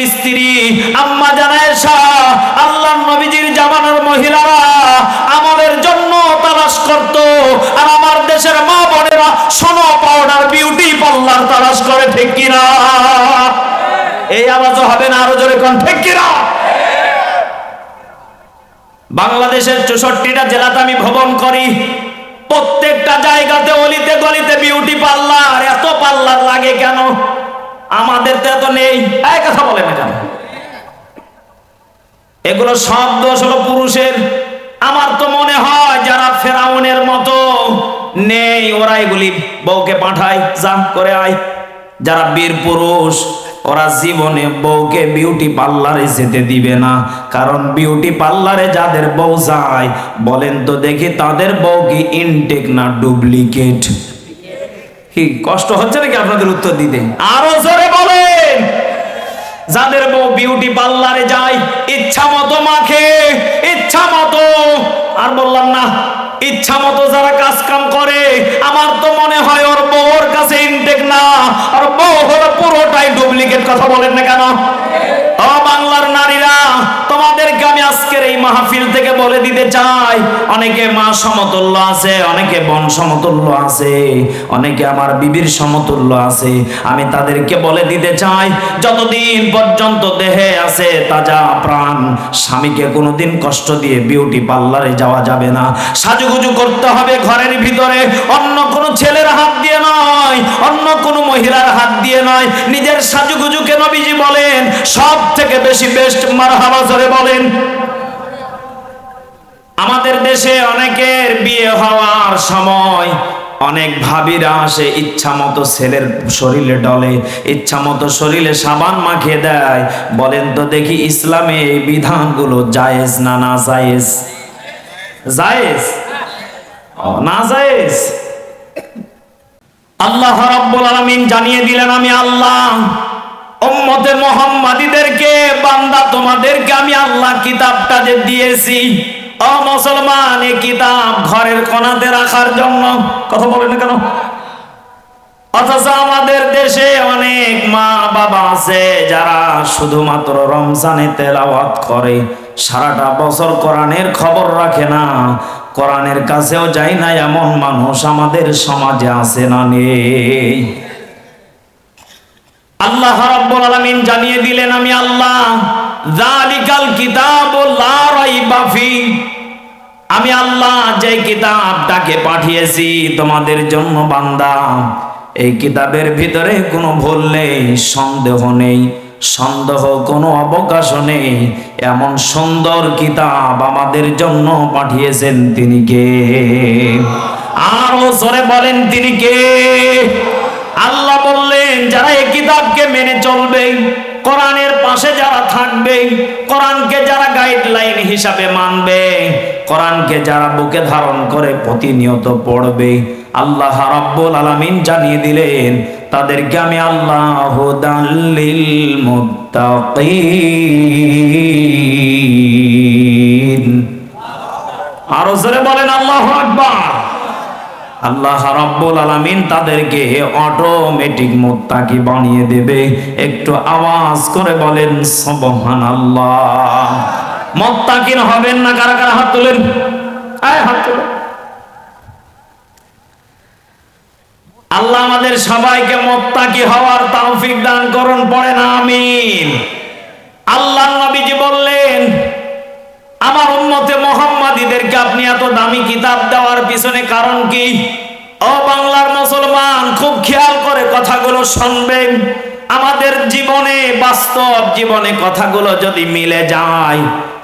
নবীজির স্ত্রী, আম্মা জানায় শাহ আল্লাহ নবীজির জামানার মহিলারা আমলের জন্য তালাশ করত। আর আমার দেশের মা বোনেরা সোনো পাউডার, বিউটি পার্লার তালাশ করে, ঠিক কিনা? এই আওয়াজও হবে না আরও জোরে কোন, ঠিক কিনা? বাংলাদেশের চৌষট্টিটা জেলাতে আমি ভ্রমণ করি। প্রত্যেকটা জায়গাতে অলিতে গলিতে বিউটি পার্লার, এত পার্লার লাগে কেন? আমাদের তো এত নেই। এই কথা বলে না কেন? এগুলো সব দোষ হলো পুরুষের। আমার তো মনে হয় যারা ফেরাউনের মতো নেই, ওরা এগুলি বউকে পাঠায়, যা করে আয়। যারা বীর পুরুষ, ওরা জীবনে বউকে বিউটি পার্লারে যেতে দিবে না। কারণ বিউটি পার্লারে যাদের বউ যায়, বলেন তো দেখি তাদের বউ কি ইনটেক না ডুপ্লিকেট কি, কষ্ট হচ্ছে নাকি আপনাদের উত্তর দিতে? আরও জোরে বলেন। যাদের বউ বিউটি পার্লারে যায়, ইচ্ছা মতো মাখে, ইচ্ছা মতো। আর বললাম না, ইচ্ছা মতো যারা কাজ কাম করে, আমার তো মনে হয় ওর বউর কাছে ইনটেক না। আর বউ হলো পুরোটাই ডুপ্লিকেট কথা বলেন না কেন? ও বাংলার নারীরা, তোমাদেরকে আমি আজকের এই মাহফিল থেকে বলে দিতে চাই, অনেকে মা সমতুল্য আছে, অনেকে বোন সমতুল্য আছে, অনেকে আমার বিবির সমতুল্য আছে। আমি তাদেরকে বলে দিতে চাই, যতদিন পর্যন্ত দেহে আছে তাজা প্রাণ, স্বামীকে কোনোদিন কষ্ট দিয়ে বিউটি পার্লারে যাওয়া যাবে না। সাজুগুজু করতে হবে ঘরের ভিতরে, অন্য কোনো ছেলের হাত দিয়ে নয়, অন্য কোনো মহিলার হাত দিয়ে নয়। নিজের সাজুগুজুকে নবীজি বলেন? সব থেকে বেশি বেস্ট মারহাবা জোরে বলেন। আমাদের দেশে অনেকের বিয়ে হওয়ার সময় অনেক ভাবিরা আসে, ইচ্ছা মতো ছেলের শরীরে ডলে, ইচ্ছা মতো শরীরে সাবান মাখিয়ে দেয়। বলেন তো দেখি ইসলামে এই বিধানগুলো জায়েজ না না জায়েজ? জায়েজ? না জায়েজ? আল্লাহ রাব্বুল আলামিন জানিয়ে দিলেন, আমি আল্লাহ, উম্মতে মুহাম্মাদীদেরকে, বান্দা তোমাদেরকে আমি আল্লাহ কিতাবটা যে দিয়েছি ও মুসলমান, এই কিতাব ঘরের কোণাতে রাখার জন্য। কথা বলেন কেন? অথচ আমাদের দেশে অনেক মা বাবা আছে যারা শুধুমাত্র রমজানে তেলাওয়াত করে। সারাটা বছর কোরআনের খবর রাখে না। কোরআনের কাছেও যায় না এমন মানুষ আমাদের সমাজে আছে না নেই। আল্লাহ রাব্বুল আলামিন জানিয়ে দিলেন, আমি আল্লাহ যালিকাল কিতাবু লা রাইবা ফি। আমি আল্লাহ যে কিতাবটাকে পাঠিয়েছি তোমাদের জন্য বান্দা। এই কিতাবের ভিতরে কোনো ভুল নেই, সন্দেহ নেই, সন্দেহ কোনো অবকাশ নেই। এমন সুন্দর কিতাব আমাদের জন্য পাঠিয়েছেন তিনি কে? আরও জোরে বলেন তিনি কে? আল্লাহ বললেন, যারা এই কিতাবকে মেনে চলবে কোরআনের পাশে যারা থাকবে, কোরআনকে যারা গাইডলাইন হিসাবে মানবে, কোরআনকে যারা বুকে ধারণ করে প্রতিনিয়ত পড়বে, আল্লাহ রাব্বুল আলামিন জানিয়ে দিলেন, তাদেরকে আমি আল্লাহ হুদাল্লিল মুত্তাকিন। আরও জোরে বলেন আল্লাহু আকবার। আল্লাহ রাব্বুল আলামিন তাদেরকে অটোমেটিক মুত্তাকি বানিয়ে দেবে। একটু আওয়াজ করে বলেন, সুবহানাল্লাহ। মুত্তাকিন হবেন না? কারা কারা হাত তোলেন? আয় হাত তোলেন। আল্লাহ আমাদের সবাইকে মোত্তাকি হওয়ার তৌফিক দান করুন, পড়েন, আমিন। আল্লাহ নবীজি বললেন মোহাম্মদীদেরকে আপনি এত দামি কিতাব দেওয়ার পিছনে কারণ কি? ও বাংলার মুসলমান, খুব খেয়াল করে কথাগুলো শুনবেন। আমাদের জীবনে, বাস্তব জীবনে কথাগুলো যদি মিলে যায়,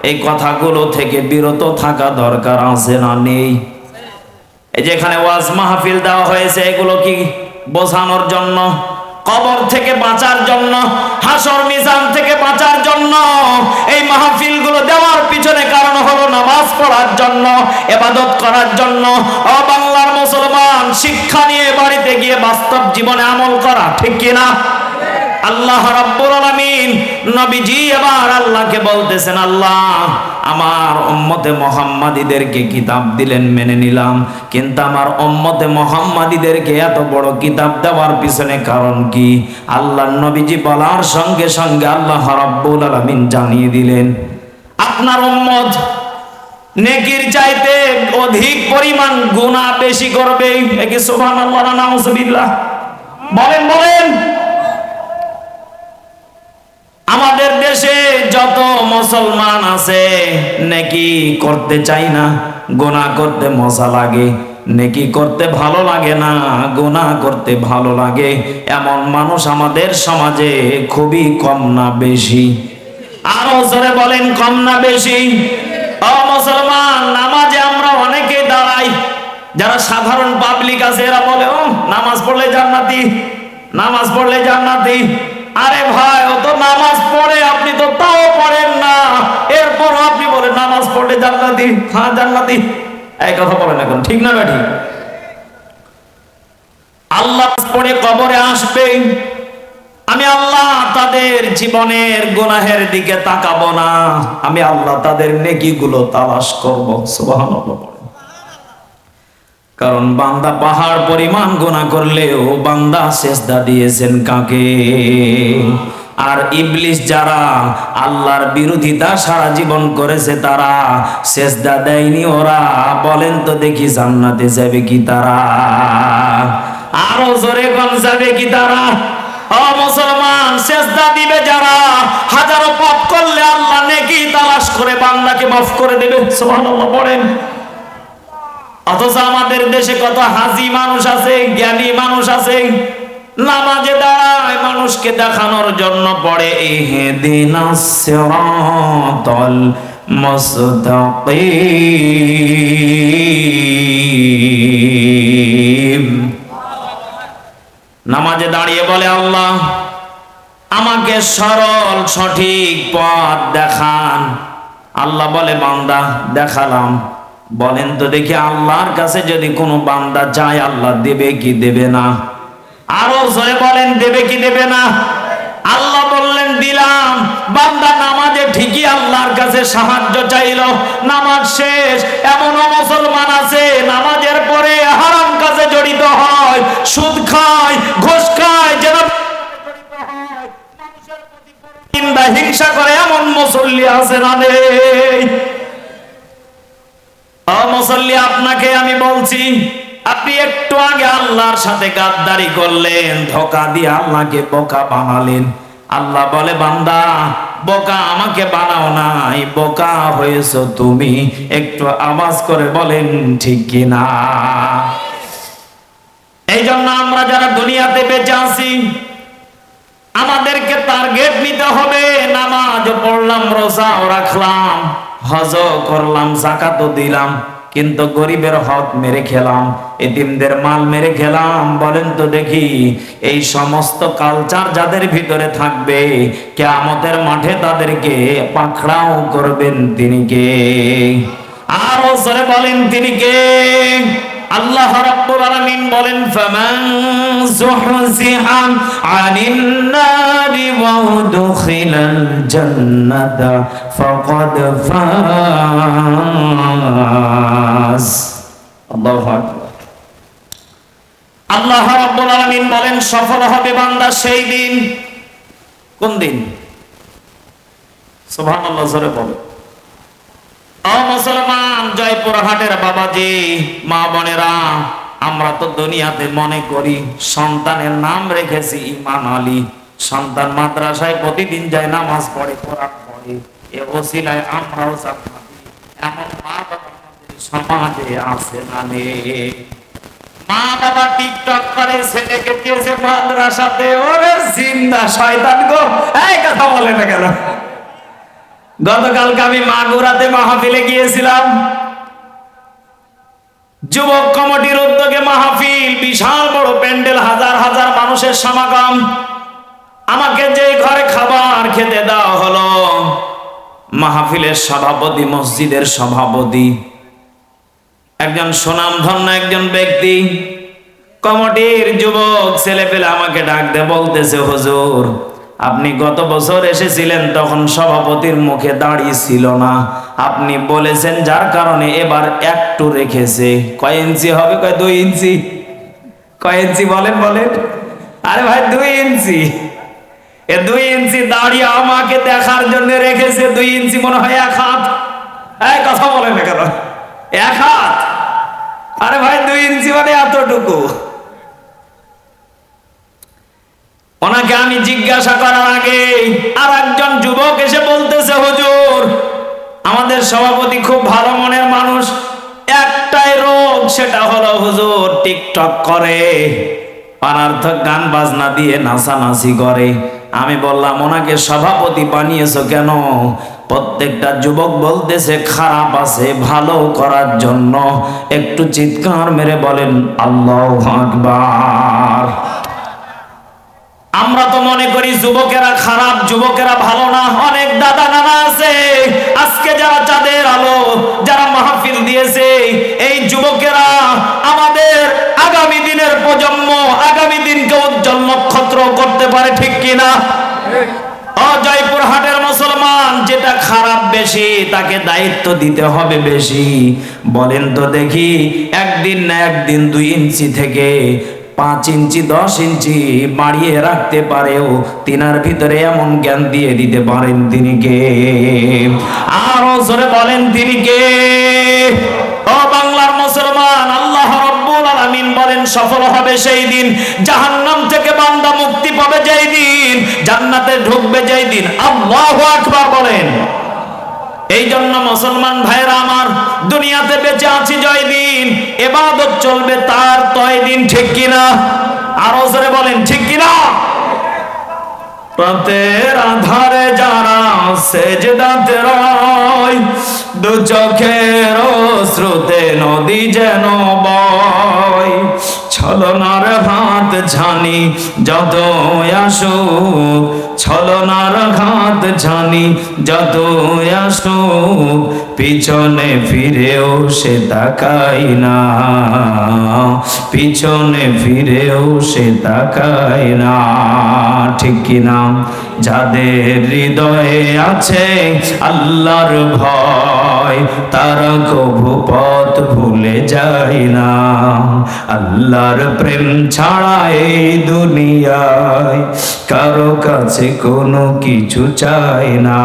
এই কথাগুলো থেকে বিরত থাকা দরকার আছে না নেই? যেখানে ওয়াজ মাহফিল দেওয়া হয়েছে, এগুলো কি বোঝানোর জন্য? কবর থেকে বাঁচার জন্য, হাসর মিজান থেকে বাঁচার জন্য, এই মাহফিলগুলো দেওয়ার পিছনে কারণ হলো নামাজ পড়ার জন্য, এবাদত করার জন্য। ও বাংলার মুসলমান, শিক্ষা নিয়ে বাড়িতে গিয়ে বাস্তব জীবনে আমল করা, ঠিক কিনা? আল্লাহ রাব্বুল আলামিন নবীজি এবার আল্লাহকে বলতেছেন, আল্লাহ, আমার উম্মতে মোহাম্মাদিদেরকে কিতাব দিলেন, মেনে নিলাম। কিন্তু আমার উম্মতে মোহাম্মাদিদেরকে এত বড় কিতাব দেওয়ার পিছনে কারণ কি? আল্লাহ নবীজি বলার সঙ্গে সঙ্গে আল্লাহ রাব্বুল আলামিন জানিয়ে দিলেন, আপনার উম্মত নেকির চাইতে অধিক পরিমাণ গুনাহ বেশি করবে। একে সুবহানাল্লাহ, নাউজুবিল্লাহ। বলেন বলেন। আমাদের দেশে যত মুসলমান আছে, নেকি করতে চাই না গোনা করতে মজা লাগে। নেকি করতে ভালো লাগে না গোনা করতে ভালো লাগে। এমন মানুষ আমাদের সমাজে খুবই কম না বেশি। আরও জোরে বলেন, কম না বেশি। ও মুসলমান, নামাজে আমরা অনেকে দাঁড়াই। যারা সাধারণ পাবলিক আছে, এরা বলে, ও, নামাজ পড়লে জান্নাতি, নামাজ পড়লে জান্নাতি। আরে ভাই, ও তো নামাজ পড়ে, আপনি তো তাও পড়েন না। এরপর আপনি বলেন, নামাজ পড়লে জান্নাতি। হ্যাঁ জান্নাতি। এই কথা বলেন এখন, ঠিক না ঠিক আল্লাহ পড়ে কবরে আসবে আমি আল্লাহ তাদের জীবনের গুনাহের দিকে তাকাবো না। আমি আল্লাহ তাদের নেকিগুলো তালাশ করব, সুবহানাল্লাহ। কারণ বান্দা পাহাড় পরিমাণ গোনা করলেও বান্দা সেজদা দিয়েছেন কাকে? আর ইবলিস যারা আল্লাহর বিরোধিতা সারা জীবন করেছে তারা সেজদা দেয়নি ওরা। বলেন তো দেখি জান্নাতে যাবে কি তারা? আরও জোরে কম যাবে কি তারা? ও মুসলমান, সেজদা দিবে যারা। হাজারো পাপ করলে আল্লাহ নেকি তালাশ করে বান্দাকে মাফ করে দেবে। সুবহানাল্লাহ, পড়েন। অথচ আমাদের দেশে কত হাজি মানুষ আছে, জ্ঞানী মানুষ আছে, নামাজে দাঁড়ায় মানুষকে দেখানোর জন্য পড়ে ইহদিনাস সিরাতাল মুস্তাকিম। নামাজে দাঁড়িয়ে বলে, আল্লাহ, আমাকে সরল, সঠিক পথ দেখান। আল্লাহ বলে, বান্দা, দেখালাম। বলেন তো দেখি আল্লাহর কাছে যদি কোনো বান্দা চায় আল্লাহ দেবে কি দেবে না? আরও জোরে বলেন, দেবে কি দেবে না? আল্লাহ বললেন, দিলাম। বান্দা নামাজে ঠিকই আল্লাহর কাছে সাহায্য চাইল। নামাজ শেষ, এমনও মুসলমান আছে, নামাজের পরে হারাম কাজে জড়িত হয়। সুদ খায়, ঘুষ খায়, যেন হিংসা করে, এমন মুসল্লি আছে না নেই। মুসল্লি, আপনাকে আমি বলছি, আপনি একটু আগে আল্লাহর সাথে গাদ্দারি করলেন, ধোকা দিয়ে আল্লাহকে বোকা বানালেন। আল্লাহ বলে, বান্দা, বোকা আমাকে বানাও নাই, বোকা হয়েছো তুমি। একটু আওয়াজ করে বলেন, ঠিক কিনা? এই জন্য আমরা যারা দুনিয়াতে বেঁচে আছি আমাদেরকে টার্গেট নিতে হবে। নামাজ পড়লাম রোজাও রাখলাম হজ করলাম জাকাতও দিলাম, কিন্তু গরিবের হক মেরে খেলাম, এতিমদের মাল মেরে খেলাম। বলেন তো দেখি, এই সমস্ত কালচার যাদের ভিতরে থাকবে, কেয়ামতের মাঠে তাদেরকে পাখড়াও করবেন তিনি কে? আরও বলেন তিনি কে? আল্লাহ রাব্বুল আলামিন বলেন, ফামান যুহজিহা আনিন নারি ওয়া উদখিলাল জান্নাতা ফাকাদ ফাজ। আল্লাহু আল্লাহ রাব্বুল আলামিন বলেন, সফল হবে বান্দা সেই দিন। কোন দিন? সুবহানাল্লাহ, জোরে বলেন মুসলমান, জয়পুর হাটের বাবাজি, মা বোনেরা, আমরা তো দুনিয়াতে মনে করি সন্তানের নাম রেখেছি ইমান আলী। সন্তান মাদ্রাসায় প্রতিদিন যায় নামাজ পড়ে, কোরআন পড়ে। এ ওসিলায় আমরাও এমন মা বাবা সমাজে আছে না নেই। মা বাবা টিকটক করে, ছেলেকে দিয়েছে মাদ্রাসাতে, ওরে জিন্দা শয়তান গো। এই কথা বলে না কেন? গতকালকে আমি মাগুরাতে মাহফিলে গিয়েছিলাম। যুবক কমিটির উদ্যোগে মাহফিল, বিশাল বড় প্যান্ডেল, হাজার হাজার মানুষের সমাগম। আমাকে যে ঘরে খাবার খেতে দেওয়া হলো, মাহফিলের সভাপতি, মসজিদের সভাপতি, একজন সুনামধন্য একজন ব্যক্তি, কমিটির যুবক ছেলে পেলে আমাকে ডাক দে বলতেছে, হুজুর আপনি গত বছর এসেছিলেন, তখন সভাপতির মুখে দাঁড়িয়ে ছিল না। আপনি বলেছেন, যার কারণে এবার একটু রেখেছে। কয় ইঞ্চি হবে? কয় দুই ইঞ্চি? কয় ইঞ্চি বলেন বলেন। আরে ভাই, দুই ইঞ্চি। এ দুই ইঞ্চি দাঁড়িয়ে আমাকে দেখার জন্য রেখেছে, দুই ইঞ্চি মনে হয় এক হাত। এই, কথা বলেন না কেন? এক হাত। আরে ভাই, দুই ইঞ্চি মানে এতটুকু। ওনাকে আমি জিজ্ঞাসা করার আগে আর একজন যুবক এসে বলতেছে, হুজুর, আমাদের সভাপতি খুব ভালো মনের মানুষ। একটাই রোগ, সেটা হলো হুজুর টিকটক করে। অনার্থক গান বাজনা দিয়ে নাচানাচি করে। আমি বললাম, ওনাকে সভাপতি বানিয়েছো কেন? প্রত্যেকটা যুবক বলতেছে, খারাপ আছে, ভালো করার জন্য। একটু চিৎকার মেরে বলেন, আল্লাহ আকবার। আমরা তো মনে করি যুবকেরা খারাপ, যুবকেরা ভালো না। অনেক দাদা নানা আছে। আজকে যারা চাঁদের আলো, যারা মাহফিল দিয়েছে, এই যুবকেরা আমাদের আগামী দিনের প্রজন্ম, আগামী দিনকে উজ্জ্বল নক্ষত্র করতে পারে ঠিক কিনা? জয়পুর হাটের মুসলমান, যেটা খারাপ বেশি, তাকে দায়িত্ব দিতে হবে বেশি। বলেন তো দেখি, একদিন না একদিন দুই ইঞ্চি থেকে পাঁচ ইঞ্চি, দশ ইঞ্চি বাড়িয়ে রাখতে পারেও তিনার ভিতরে এমন জ্ঞান দিয়ে দিতে পারেন তিনি কে? আরও জোরে বলেন তিনি কে? ও বাংলার মুসলমান, আল্লাহ রব্বুল আলামিন বলেন, সফল হবে সেই দিন। জাহান্নাম থেকে বান্দা মুক্তি পাবে যেই দিন। জান্নাতে ঢুকবে যেই দিন। আল্লাহু আকবার বলেন। এই জন্য মুসলমান ভাইরা আমার দুনিয়াতে বেঁচে আছি জয় দিন এবাদত চলবে তার তয় দিন ঠিক কিনা? আরও জোরে বলেন, ঠিক কিনা? রাতের আধারে যারা সেজদাতে রয়, দু চোখের শ্রুতে নদী যেন বয়। ছলনার হাত ছানি যত আসুক ছলনার ঘাত ছানি যত আসুক পিছনে ফিরেও সে তাকাই না। পিছনে ফিরেও সে তাকায় না। ঠিক কিনা যাদের হৃদয়ে আছে আল্লাহর ভয়, তারা কভু পথ ভুলে যায় না। আল্লাহর প্রেম ছাড়া এই দুনিয়ায় কারও কাছে কোনো কিছু চায় না।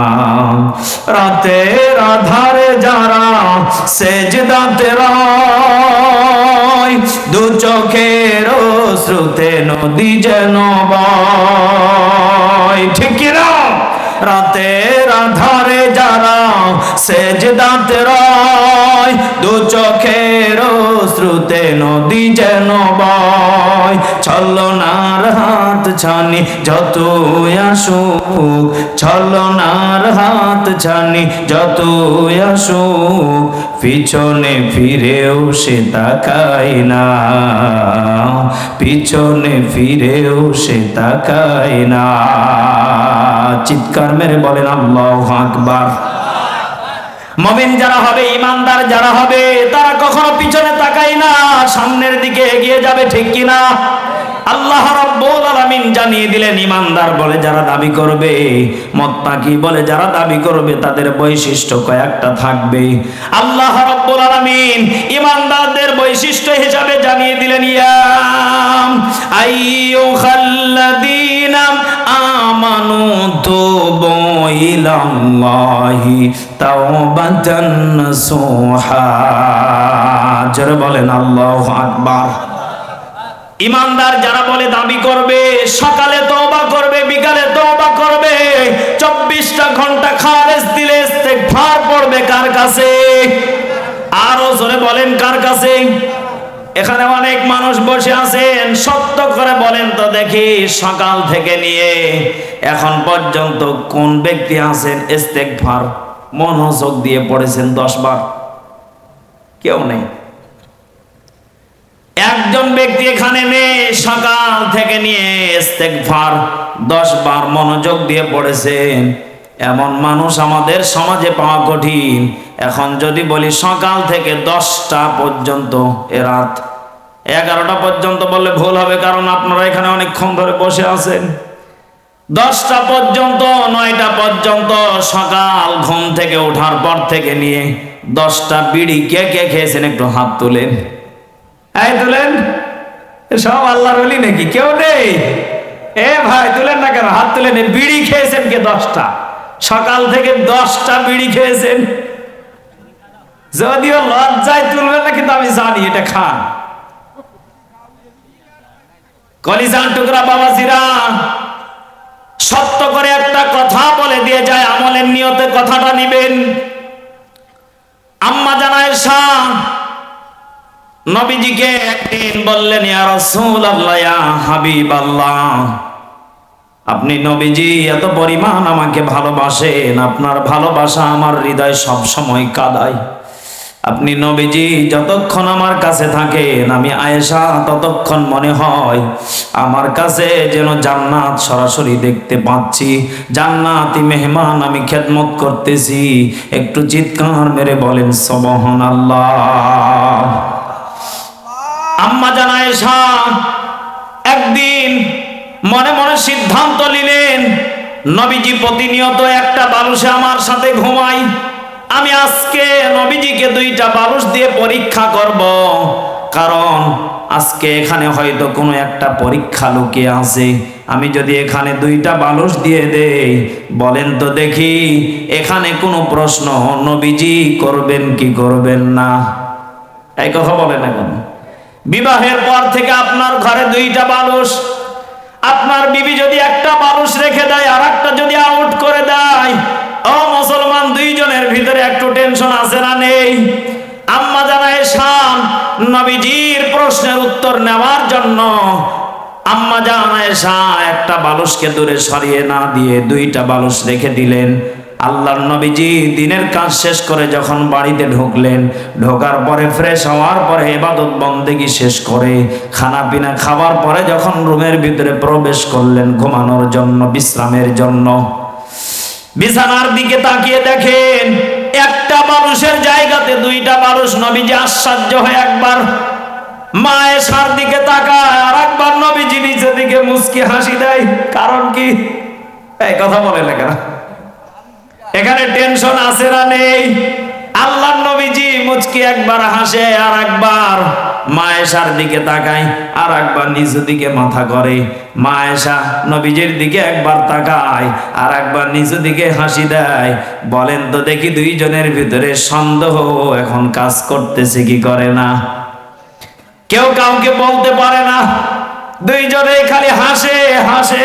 রাতের আধারে যারা সেজদাতে রয়, দু চোখের শ্রুতে নদী যেন বয়। ঠিক কিনা রাতের আধারে যারা সেজদাতে রয় দু চোখের শ্রুতে নদী যেন বয়। ছলনার হাত ছানি যত আসুক, ছলনার হাত ছানি যত আসুক, পিছনে ফিরেও সে তাকায় না। পিছনে ফিরেও সে তাকায় না। চিৎকার মেরে বলেন আল্লাহ আকবার। মমিন যারা হবে, ইমানদার যারা হবে, তারা কখনো পিছনে তাকাই না, সামনের দিকে এগিয়ে যাবে, ঠিক কিনা? আল্লাহ রাব্বুল আলামিন জানিয়ে দিলেন, ইমানদার বলে যারা দাবি করবে, মুত্তাকি বলে যারা দাবি করবে, তাদের বৈশিষ্ট্য কয়েকটা থাকবে। আল্লাহ রাব্বুল আলামিন ইমানদারদের বৈশিষ্ট্য হিসাবে জানিয়ে দিলেন ইয়াম আইয়ুহাল্লাযীনা আমানু তুবু ইলাল্লাহি তাওবাতান নাসুহা জোরে বলেন, আল্লাহু আকবার। ইমানদার যারা বলে দাবি করবে, সকালে তওবা করবে, বিকালে তওবা করবে, চব্বিশটা ঘণ্টা খারেজ দিলে ইস্তেগফার পড়বে কার কাছে? আরও জোরে বলেন কার কাছে? এখানে অনেক মানুষ বসে আছেন, সত্য করে বলেন তো দেখি, সকাল থেকে নিয়ে এখন পর্যন্ত কোন ব্যক্তি আছেন ইস্তেগফার মনোযোগ দিয়ে পড়েছেন দশ বার। কেউ নেই। একজন ব্যক্তি এখানে নেই, সকাল থেকে নিয়ে ইস্তেগফার, দশ বার মনোযোগ দিয়ে পড়েছেন। এমন মানুষ আমাদের সমাজে পাওয়া কঠিন। এখন যদি বলি সকাল থেকে দশটা পর্যন্ত এ রাত, এগারোটা পর্যন্ত বললে ভুল হবে, কারণ আপনারা এখানে অনেকক্ষণ ধরে বসে আছেন। দশটা পর্যন্ত, নয়টা পর্যন্ত সকাল ঘুম থেকে ওঠার পর থেকে নিয়ে দশটা বিড়ি কে কে খেয়েছেন একটু হাত তুলেন। এই তুলেন সব আল্লাহর নাকি? কেউ নেই। এ ভাই তুলেন না কেন? হাত তুলেন বিড়ি খেয়েছেন কে দশটা? সকাল থেকে দশটা বিড়ি খেয়েছেন। যদিও লজ্জায় তুলবেন না, কিন্তু আমি জানি এটা খান। কলিজান টুকরা বাবাজিরা, সত্য করে একটা কথা বলে দিয়ে যায়, আমলের নিয়তে কথাটা নিবেন। আম্মা জানায় শাহ নবীজিকে একদিন বললেন, ইয়া রাসূলুল্লাহ, ইয়া হাবিবাল্লাহ, আপনি নবীজি, এত পরিমাণ আমাকে ভালোবাসেন, আপনার ভালোবাসা আমার হৃদয় সব সময় কাদায়। আপনি নবীজি, যতক্ষণ আমার কাছে থাকেন, আমি আয়েশা, ততক্ষণ মনে হয় আমার কাছে যেন জান্নাত সরাসরি দেখতে পাচ্ছি। জান্নাতি মেহমান আমি খেদমত করতেছি। একটু চিৎকার মেরে বলেন সবহন আল্লাহ আম্মা জানায় শাহ একদিন মনে মনে সিদ্ধান্ত নিলেন, নবীজি প্রতিনিয়ত একটা বালুসে আমার সাথে ঘুমাই আমি আজকে নবীজিকে দুইটা বালুস দিয়ে পরীক্ষা করব, কারণ আজকে এখানে হয়তো কোনো একটা পরীক্ষা লুকিয়ে আছে। আমি যদি এখানে দুইটা বালুস দিয়ে দেই, বলেন তো দেখি, এখানে কোনো প্রশ্ন নবীজি করবেন কি করবেন না? এই কথা বলেন এখন। বিবাহের পর থেকে আপনার ঘরে দুইটা বালুস আপনার বিবি যদি একটা বালুস রেখে দেয় আর একটা যদি আউট করে দেয়, ও মুসলমান, দুইজনের ভিতরে একটু টেনশন আছে না নেই? আম্মা জানায় শাম নবীজির প্রশ্নের উত্তর নেওয়ার জন্য আম্মা জানায় শাহ একটা বালুসকে দূরে সরিয়ে না দিয়ে দুইটা বালুস রেখে দিলেন। আল্লাহর নবীজি দিনের কাজ শেষ করে যখন বাড়িতে ঢুকলেন, ঢোকার পরে ফ্রেশ হওয়ার পরে এবাদত বন্দেগি শেষ করে খানা পিনা খাওয়ার পরে যখন রুমের ভিতরে প্রবেশ করলেন ঘুমানোর জন্য, বিশ্রামের জন্য। বিছানার দিকে তাকিয়ে দেখেন, একটা মানুষের জায়গাতে দুইটা মানুষ নবীজি আশ্চর্য হয়ে একবার মায়ের সার দিকে তাকায় আর একবার নবীজি নিচের দিকে মুসকি হাসি দেয়। কারণ কি? এই কথা বলে না এখানে টেনশন আছে না নেই? আল্লাহ নবীজি মুচকি একবার হাসে আর একবার মায়েশার দিকে তাকায় আর একবার নিজ দিকে মাথা করে। মায়েশা নবীজির দিকে একবার তাকায় আর একবার নিজ দিকে হাসি দেয়। বলেন তো দেখি দুইজনের ভিতরে সন্দেহ এখন কাজ করতেছে কি করে না? কেউ কাউকে বলতে পারে না। দুইজনে খালি হাসে হাসে।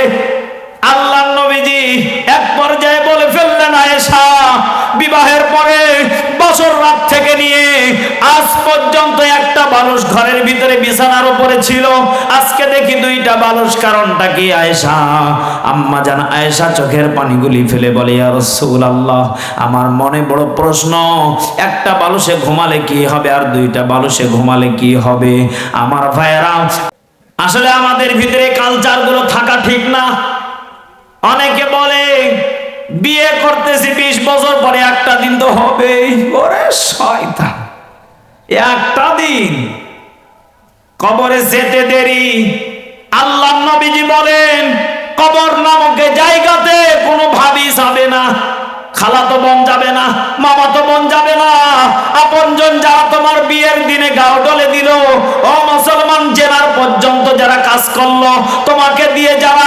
আল্লাহ নবীজি এক পর্যায়ে বলে ফেললেন, আয়েশা, বিবাহের পরে বছর রাত থেকে নিয়ে আজ পর্যন্ত একটা মানুষ ঘরের ভিতরে বিছানার উপরে ছিল। আজকে দেখি দুইটা মানুষ কারণটা কি আয়েশা? আম্মা জান, আয়েশা, চোখের পানিগুলি ফেলে বলে, ইয়া রাসূলুল্লাহ, আমার মনে বড় প্রশ্ন, একটা বালুসে ঘুমালে কি হবে আর দুইটা বালুসে ঘুমালে কি হবে? আমার ভাইয়েরা, আসলে আমাদের ভিতরে কালচারগুলো থাকা ঠিক না। অনেকে বলে, বিয়ে করতেছি বিশ বছর পরে একটা দিন তো হবেই। ওরে শয়তান। একটা দিন। কবরে যেতে দেরি। আল্লাহ নবীজি বলেন, কবর নামক জায়গাতে কোনো ভাবি যাবে না। খালাতো বোন যাবে না মামাতো বোন যাবে না। আপনজন যারা তোমার বিয়ের দিনে গাও ডলে দিল, ও মুসলমান জেনার পর্যন্ত যারা কাজ করল, তোমাকে দিয়ে যারা জেনা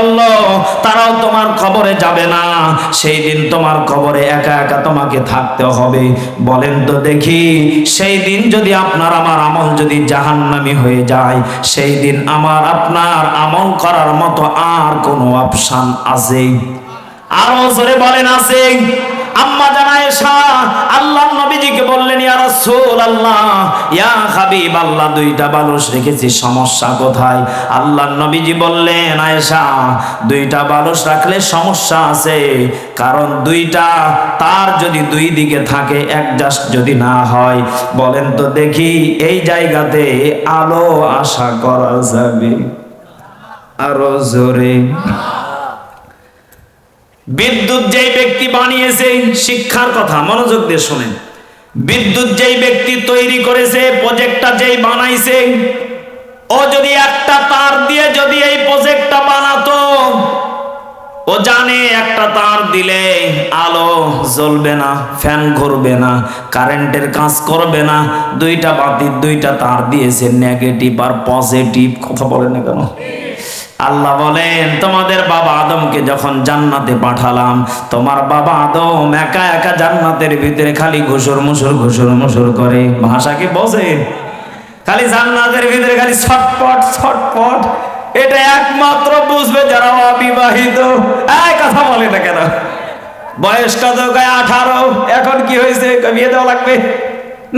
করল তারাও তোমার খবরে যাবে না। সেই দিন তোমার খবরে একা একা তোমাকে থাকতে হবে। বলেন তো দেখি, সেই দিন যদি আপনার আমার আমল যদি জাহান্নামি হয়ে যায়, সেই দিন আমার আপনার আমল করার মতো আর কোনো অপশান আছে আরও জোরে বলেন আছে আম্মা জানায় শাহ আল্লাহ নবীজিকে বললেন, ইয়া রাসূলুল্লাহ, ইয়া হাবিব আল্লাহ দুইটা বালুস রেখেছি, সমস্যা কোথায়? আল্লাহ নবীজি বললেন, আয়েশা, দুইটা বালুস রাখলে সমস্যা আছে, কারণ দুইটা তার যদি দুই দিকে থাকে অ্যাডজাস্ট যদি না হয়। বলেন তো দেখি, এই জায়গাতে আলো আশা করা যাবে আরও জোরে। বিদ্যুৎ যেই ব্যক্তি বানিয়েছে, শিক্ষার কথা, মনোযোগ দিয়ে শোনেন। বিদ্যুৎ যেই ব্যক্তি তৈরি করেছে প্রজেক্টটা যেই বানাইছে, ও যদি একটা তার দিয়ে যদি এই প্রজেক্টটা বানাতো, ও জানে একটা তার দিলে আলো জ্বলবে না ফ্যান ঘুরবে না কারেন্টের কাজ করবে না। দুইটা বাতির দুইটা তার দিয়েছে নেগেটিভ আর পজিটিভ কথা বলে না কেন? আল্লাহ বলেন, তোমাদের বাবা আদমকে যখন জান্নাতে পাঠালাম, তোমার বাবা আদম একা একা জান্নাতের ভিতরে খালি ঘুষুর মুসুর ঘুষুর মুসুর করে। ভাষা কি বোঝেন খালি জান্নাতের ভিতরে খালি ছটপট ছটপট। এটা একমাত্র বুঝবে যারা অবিবাহিত। এই কথা বলে না কেন? বয়সটা তো গায়ে আঠারো। এখন কি হয়েছে? বিয়ে দেওয়া লাগবে?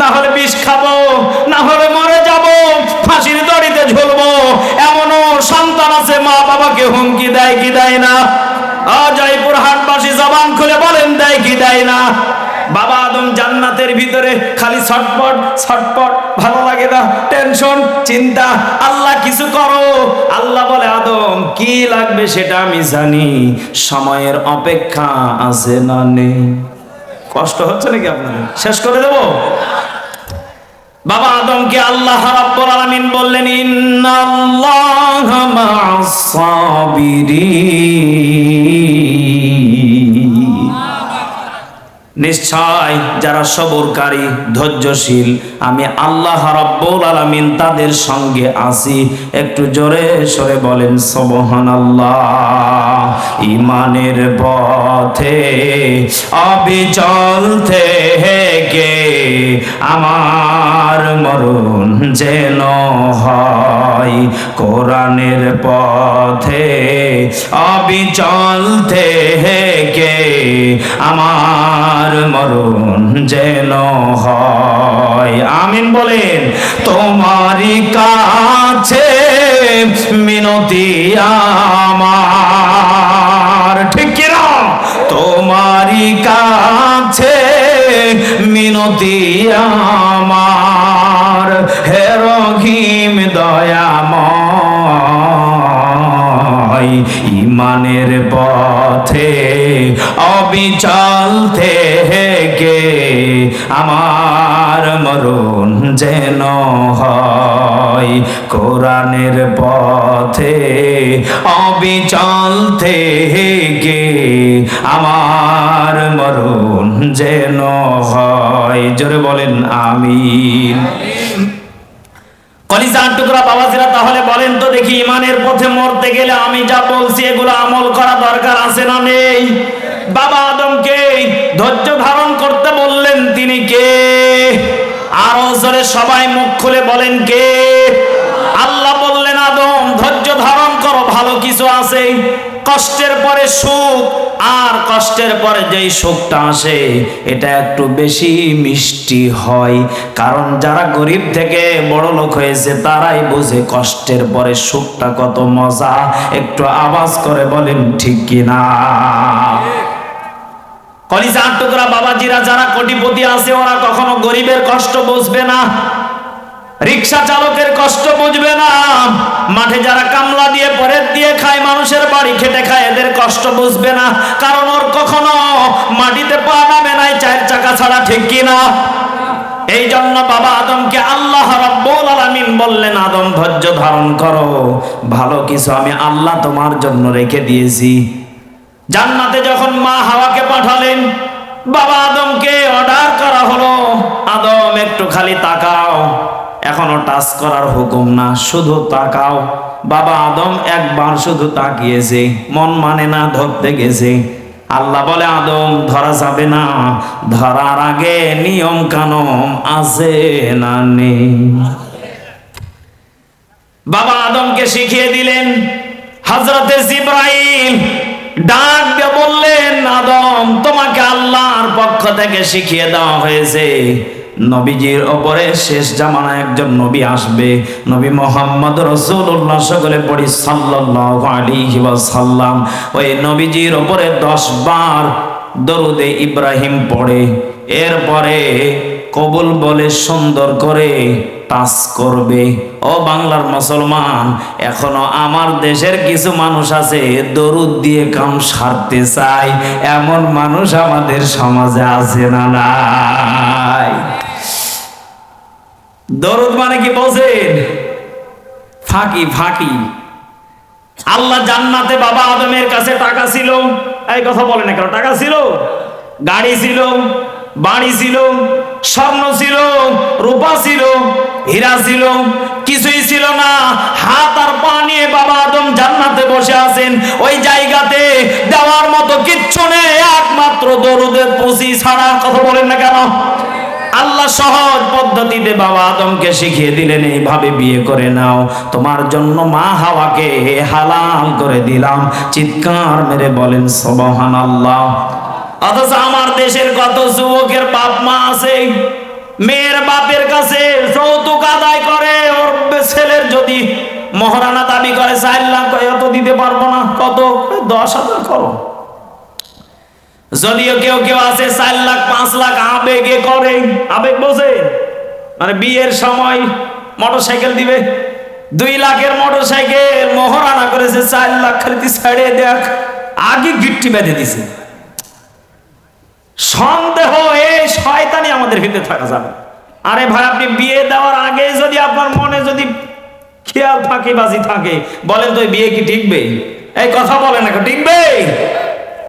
না হলে বিষ খাব, না হলে মরে যাব, ফাঁসির দড়িতে ঝুলবো এমনও সন্তান আছে, মা বাবাকে হুমকি দেয়, কি দেয় না? জয়পুর হাটবাসী জবান খুলে বলেন, দেয় কি দেয় না? বাবা আদম জান্নাতের ভিতরে খালি ছটপট ছটপট, ভালো লাগে না, টেনশন, চিন্তা, আল্লাহ কিছু করো। আল্লাহ বলে, আদম, কি লাগবে সেটা আমি জানি, সময়ের অপেক্ষা আছে না নেই। কষ্ট হচ্ছে নাকি আপনার? শেষ করে দেব? বাবা আদমকে আল্লাহ রাব্বুল আলামিন বললেন ইন্নাল্লাহা মা'আস সাবিরিন নিশ্চয় যারা সবরকারী, ধৈর্যশীল, আমি আল্লাহ রাব্বুল আলামিন তাদের সঙ্গে আছি। একটু জোরে সরে বলেন, সুবহানাল্লাহ। ইমানের পথে, অবিচল থেকে আমার মরণ যেন হয়। কোরআনের পথে, অবিচল থেকে আমার মরণ যেন হয়। আমিন বলেন, তোমারই কাছে মিনতি আমার। ঠিক কিনা? তোমারই কাছে মিনতি আমার। হে রহিম দয়াময়, ইমানের পথে অবিচল থেকে আমার মরণ যেন হয়। কোরআনের পথে অবিচল থেকে আমার মরণ যেন হয়। জোরে বলেন, আমিন। কলিজার টুকরা বাবাজিরা তাহলে বলেন তো দেখি ইমানের পথে মরতে গেলে আমি যা বলছি এগুলো আমল করা দরকার আছে না নেই? বাবা আদমকে ধৈর্য ধারণ করতে বললেন, তিনি কে? আরও জোরে সবাই মুখ খুলে বলেন, কে? আল্লাহ বললেন, আদম, ধৈর্য ধারণ করো, ভালো কিছু আছে। কষ্টের পরে সুখ, আর কষ্টের পরে যেই সুখটা আসে, এটা একটু বেশি মিষ্টি হয়। কারণ যারা গরিব থেকে বড় লোক হয়েছে, তারাই বোঝে কষ্টের পরে সুখটা কত মজা। একটু আওয়াজ করে বলেন, ঠিক কিনা কলিজার টুকরা বাবাজিরা, যারা কোটিপতি আছে, ওরা কখনো গরিবের কষ্ট বুঝবে না। রিক্সা চালকের কষ্ট বুঝবে না। মাঠে যারা কামলা দিয়ে পরে দিয়ে খায়, মানুষের বাড়ি খেটে খায়, এদের কষ্ট বুঝবে না। কারণ ওর কখনো মাটিতে পা নামে নাই চায়ের চাকা ছাড়া ঠিক কিনা। এই জন্য বাবা আদমকে আল্লাহ রাব্বুল আলামিন বললেন, আদম, ধৈর্য ধারণ করো। ভালো কিছু আমি আল্লাহ তোমার জন্য রেখে দিয়েছি। জান্নাতে যখন মা হাওয়াকে পাঠালেন, বাবা আদমকে অর্ডার করা হলো, আদম, একটু খালি তাকাও। এখনও টাচ করার হুকুম না, শুধু তাকাও। বাবা আদম একবার শুধু তাকিয়েছে, মন মানে না ধরতে গেছে। আল্লাহ বলে, আদম, ধরা যাবে না। ধরার আগে নিয়ম কানুন আছে না নেই? বাবা আদমকে শিখিয়ে দিলেন হজরতে জিব্রাইল ডাক দিয়ে বললেন, আদম, তোমাকে আল্লাহর পক্ষ থেকে শিখিয়ে দেওয়া হয়েছে নবীজির ওপরে শেষ জামানা একজন নবী আসবে। নবী মোহাম্মদ রসুল্লাহ সকলে পড়ি সাল্লাল্লাহু আলাইহি ওয়াসাল্লাম। ওই নবীজির ওপরে দশ বার দরুদে ইব্রাহিম পড়ে। এরপরে কবুল বলে সুন্দর করে টাচ করবে। ও বাংলার মুসলমান, এখনও আমার দেশের কিছু মানুষ আছে, দরুদ দিয়ে কাম সারতে চায়। এমন মানুষ আমাদের সমাজে আছে না নাই? দরুদ মানে কি বলছেন? ফাঁকি ফাঁকি। আল্লাহ জান্নাতে বাবা আদমের কাছে টাকা ছিল। এই কথা বলে না কেন? টাকা ছিল, গাড়ি ছিল, বাড়ি ছিল স্বর্ণ ছিল, রূপা ছিল, হীরা ছিল, কিছুই ছিল না। হাত আর পা নিয়ে বাবা আদম জান্নাতে বসে আছেন। ওই জায়গাতে দেওয়ার মতো কিচ্ছু নেই, একমাত্র দরুদের পুঁজি ছাড়া। কথা বলেন না কেন? আল্লাহ সহজ পদ্ধতিতে বাবা আদমকে শিখিয়ে দিলেন, এইভাবে বিয়ে করে নাও। তোমার জন্য মা হাওয়াকে হালাল করে দিলাম। চিৎকার মেরে বলেন সবহান আল্লাহ অথচ আমার দেশের কত যুবকের বাপ মা আছে, মেয়ের বাপের কাছে যৌতুক আদায় করে, ওর ছেলের যদি মহারানা দাবি করে, চার লাখ এত দিতে পারব না, কত? দশ হাজার করো। যদিও কেউ কেউ আছে চার লাখ, পাঁচ লাখ আবেগে করে, আবেগ বোঝে। মানে বিয়ের সময় মোটর সাইকেল দিবে, দুই লাখের মোটর সাইকেল মহারানা করেছে, চার লাখ খালি ছাড়িয়ে দেখ, আগে গিট্টি বেঁধে দিছে সন্দেহ এই শয়তানি আমাদের ভিতরে থাকা যাবে। আরে ভাই, আপনি বিয়ে দেওয়ার আগে যদি আপনার মনে যদি খেয়াল থাকে ফাঁকিবাজি থাকে, বলেন তো বিয়ে কি টিকবে এই কথা বলেন না টিকবে